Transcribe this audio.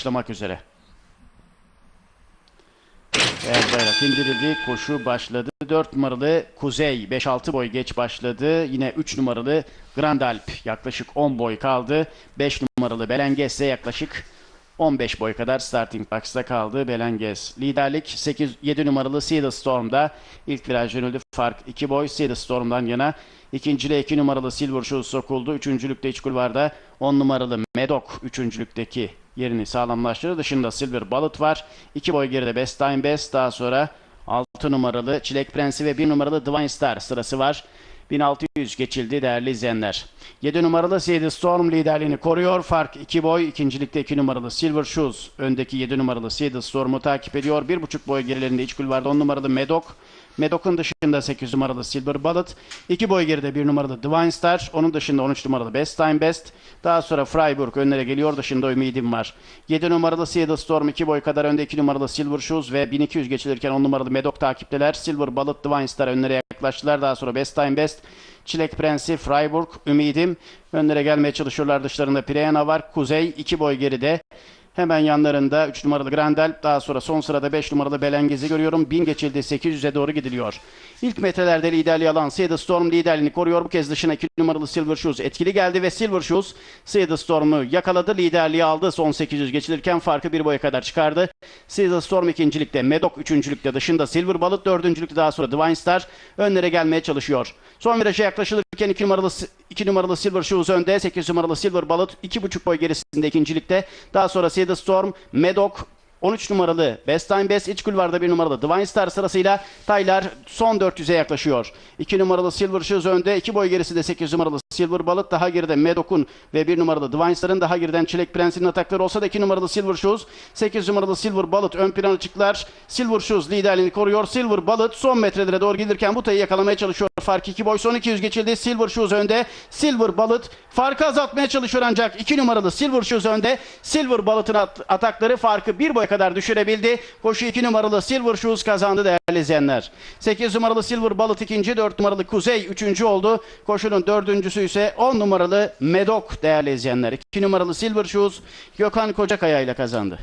başlamak üzere. Evet bayrak indirildi. Koşu başladı. 4 numaralı Kuzey 5-6 boy geç başladı. Yine 3 numaralı Grandalp yaklaşık 10 boy kaldı. 5 numaralı Belenges ise yaklaşık 15 boy kadar starting box'ta kaldı Belenges. Liderlik 8 7 numaralı Sea Storm'da ilk viraj dönüldü. Fark 2 boy Sea Storm'dan yana. İkinciliğe 2 numaralı Silver Shoes sokuldu. Üçüncülükte iç kulvarda 10 numaralı Medok üçüncülükteki yerini sağlamlaştırdı. Dışında Silver Bullet var. 2 boy geride Best Time Best. Daha sonra 6 numaralı Çilek Prensi ve 1 numaralı Divine Star sırası var. 1600 geçildi değerli izleyenler. 7 numaralı Seed Storm liderliğini koruyor. Fark 2 boy. İkincilikte 2 numaralı Silver Shoes. Öndeki 7 numaralı Seed Storm'u takip ediyor. 1,5 boy gerilerinde iç kulvarda 10 numaralı Medok. Medok'un dışında 8 numaralı Silver Bullet. 2 boy geride 1 numaralı Divine Star. Onun dışında 13 numaralı Best Time Best. Daha sonra Freiburg önlere geliyor. Dışında Ümidim var. 7 numaralı Seattle Storm 2 boy kadar önde 2 numaralı Silver Shoes ve 1200 geçilirken 10 numaralı Medok takipteler. Silver Bullet Divine Star önlere yaklaştılar. Daha sonra Best Time Best. Çilek Prensi, Freiburg, Ümidim önlere gelmeye çalışıyorlar. Dışlarında Pireyana var. Kuzey 2 boy geride. Hemen yanlarında 3 numaralı Grandel, daha sonra son sırada 5 numaralı Belengiz'i görüyorum. 1000 geçildi, 800'e doğru gidiliyor. İlk metrelerde liderliği alan Seed Storm liderliğini koruyor. Bu kez dışına 2 numaralı Silver Shoes etkili geldi ve Silver Shoes Seed Storm'u yakaladı. Liderliği aldı. Son 800 geçilirken farkı bir boya kadar çıkardı. Seed Storm ikincilikte, Medok üçüncülükte, dışında Silver Bullet dördüncülükte, daha sonra Divine Star önlere gelmeye çalışıyor. Son viraja yaklaşılırken 2 numaralı 2 numaralı Silver Shoes önde, 8 numaralı Silver Bullet 2,5 boy gerisinde ikincilikte. Daha sonra Seed Storm, Medok 13 numaralı Best Time Best iç kulvarda 1 numaralı Divine Star sırasıyla Taylar son 400'e yaklaşıyor. 2 numaralı Silver Shoes önde, 2 boy gerisinde 8 numaralı Silver Bullet daha geride Medok'un ve 1 numaralı Divine Star'ın daha geriden Çilek Prensi'nin atakları olsa da 2 numaralı Silver Shoes, 8 numaralı Silver Bullet ön plana çıktılar. Silver Shoes liderliğini koruyor. Silver Bullet son metrelere doğru gelirken bu tayı yakalamaya çalışıyor. Fark 2 boy son 200 geçildi. Silver Shoes önde. Silver Bullet farkı azaltmaya çalışıyor ancak 2 numaralı Silver Shoes önde. Silver Bullet'ın at- atakları farkı 1 boy kadar düşürebildi. Koşu 2 numaralı Silver Shoes kazandı değerli izleyenler. 8 numaralı Silver Bullet ikinci, 4 numaralı Kuzey üçüncü oldu. Koşunun dördüncüsü ise 10 numaralı Medok değerli izleyenler. 2 numaralı Silver Shoes Gökhan Kocakaya ile kazandı.